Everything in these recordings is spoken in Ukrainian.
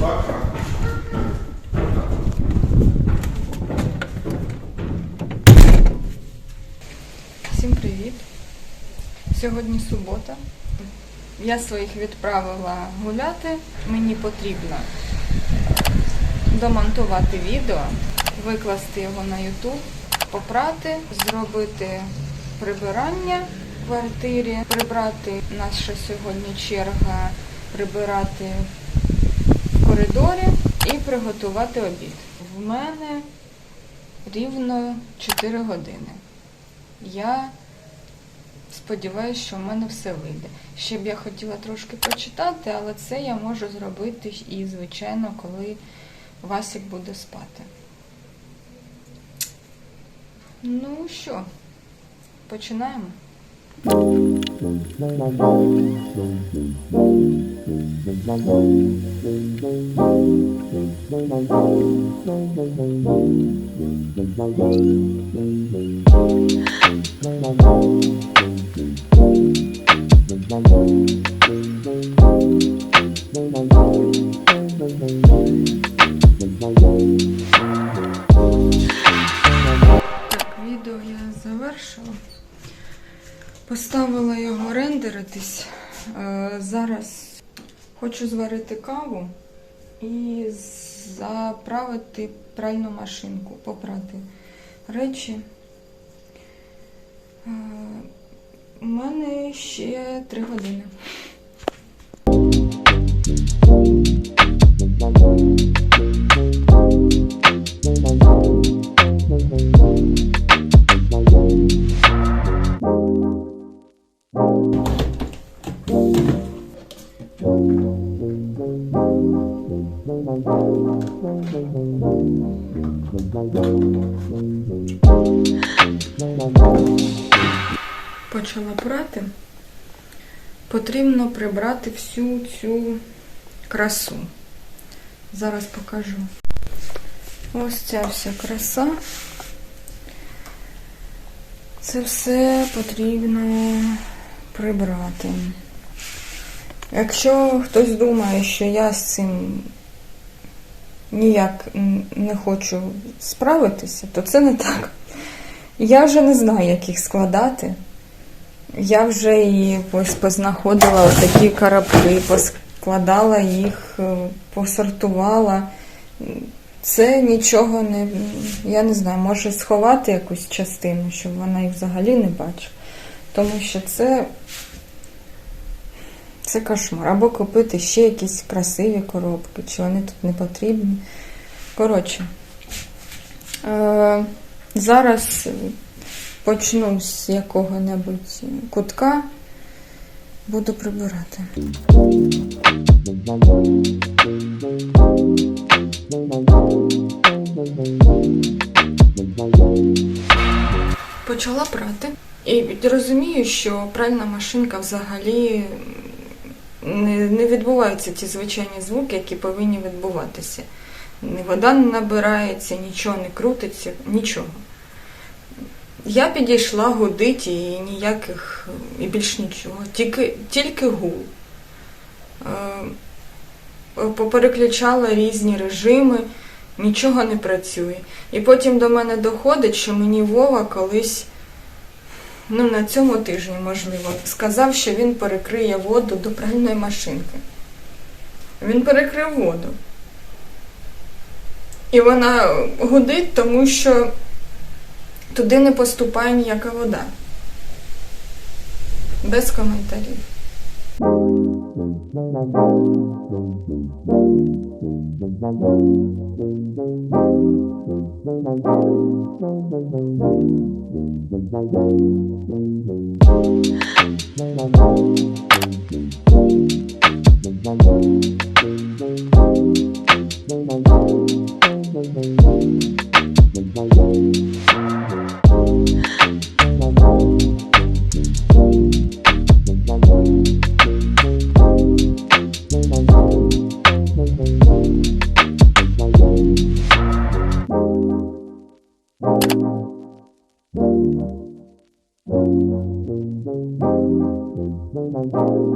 Всім привіт! Сьогодні субота. Я своїх відправила гуляти. Мені потрібно домонтувати відео, викласти його на YouTube, попрати, зробити прибирання в квартирі, прибрати наша сьогодні черга, прибирати коридорі і приготувати обід. В мене рівно 4 години. Я сподіваюся, що в мене все вийде. Ще б я хотіла трошки почитати, але це я можу зробити і, звичайно, коли Васик буде спати. Ну що, починаємо? Так, відео я завершила. Поставила його рендеритись. Е, Зараз хочу зварити каву і заправити пральну машинку, попрати речі. Е, У мене ще три години. Почала Потрібно прибрати всю цю красу. Зараз покажу. Ось ця вся краса. Це все потрібно прибрати. Якщо хтось думає, що я з цим ніяк не хочу справитися, то це не так. Я вже не знаю, як їх складати. Я вже ось познаходила такі карабки, поскладала їх, е, посортувала. Це нічого не. Я не знаю, може сховати якусь частину, щоб вона їх взагалі не бачила. Тому що це. Це кошмар. Або купити ще якісь красиві коробки, чи вони тут не потрібні. Коротше, е, зараз почну з якого-небудь кутка, буду прибирати. Почала прати. І розумію, що пральна машинка взагалі не, не відбуваються ті звичайні звуки, які повинні відбуватися. Ні вода не набирається, нічого не крутиться, нічого. Я підійшла гудить і ніяких, і більш нічого, тільки, тільки гул. Е, Попереключала різні режими, нічого не працює. І потім до мене доходить, що мені Вова колись, ну на цьому тижні, можливо, сказав, що він перекриє воду до пральної машинки. Він перекрив воду. І вона гудить, тому що туди не поступає ніяка вода. Без коментарів.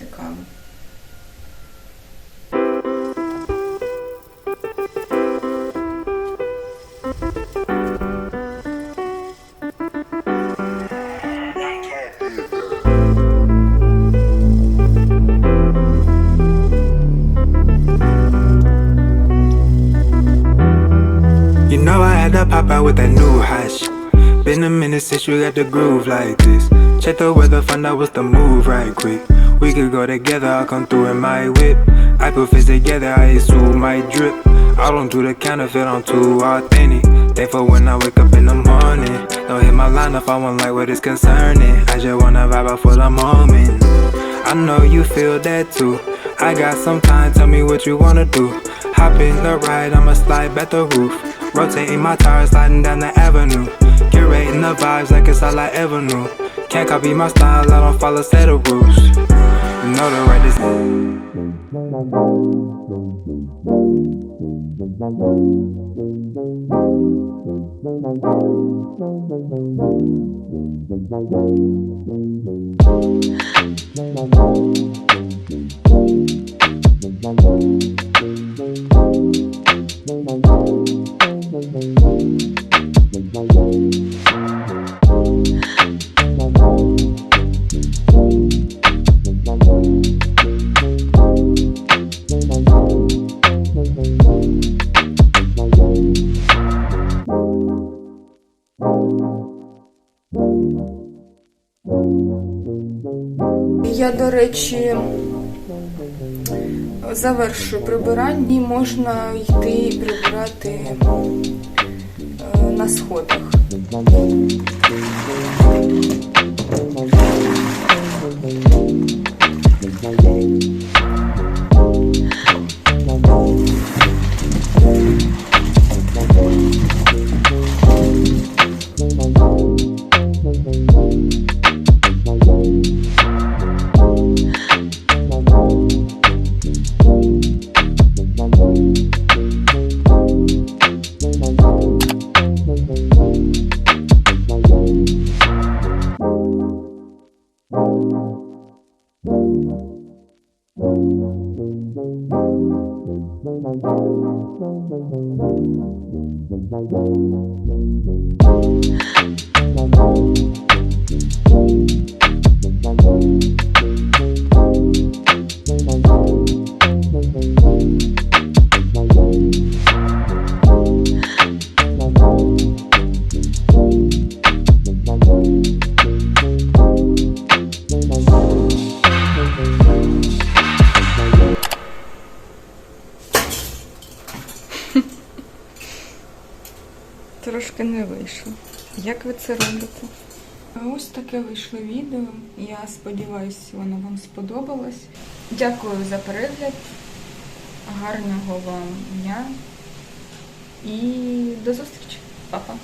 to come. You know I had to pop out with that new hash. Been a minute since you got the groove like this. Check the weather, find out what's the move right quick. We could go together, I'll come through in my whip. I put fists together, I assume my drip. I don't do the counterfeit, I'm too authentic. Thankful when I wake up in the morning. Don't hit my line if I won't like what is concerning. I just wanna vibe out for the moment. I know you feel that too. I got some time, tell me what you wanna do. Hop in the ride, I'ma slide back the roof. Rotating my tires, sliding down the avenue. Curating the vibes like it's all I ever knew. Can't copy my style, I don't follow set of rules. Know the right is. Речі, завершую прибирання можна йти і прибирати е, на сходах. Трошки не вийшло. Як ви це робите? Ось таке вийшло відео. Я сподіваюся, воно вам сподобалось. Дякую за перегляд. Гарного вам дня і до зустрічі. Па-па.